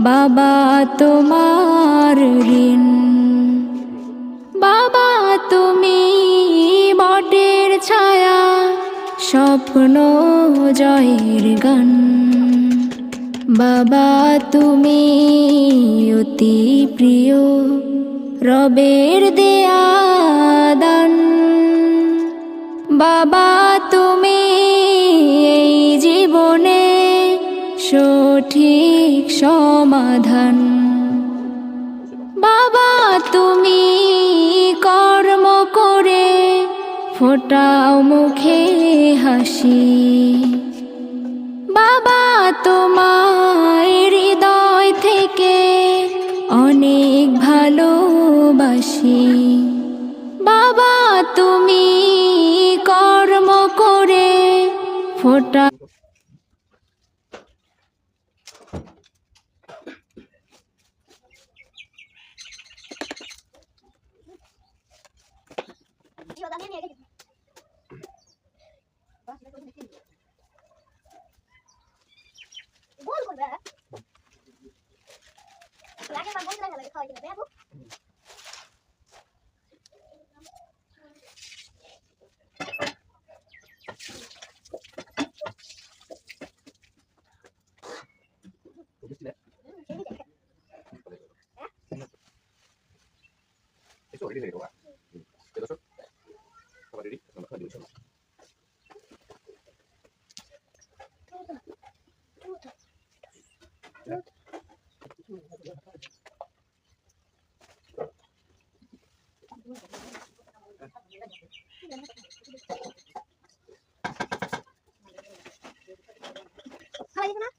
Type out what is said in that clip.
বাবা তোমার ঋণ। বাবা তুমি বটের ছায়া, স্বপ্ন জয়ের গান। বাবা তুমি অতি প্রিয়, রবের দেয়া দান। বাবা সঠিক সমাধান। বাবা, তুমি কর্ম করে ফোটাও মুখে হাসি। বাবা তোমার হৃদয় থেকে অনেক ভালোবাসি। বাবা, তুমি কর্ম করে ফোটা 我来，我来，我来，你开一下呗，不？我不进来。谁？谁？谁？哎？谁？谁？谁？这手里这个啊，这个手，我把这的全部留着嘛。秃的，秃的，秃的。খাওয়াই দিবে না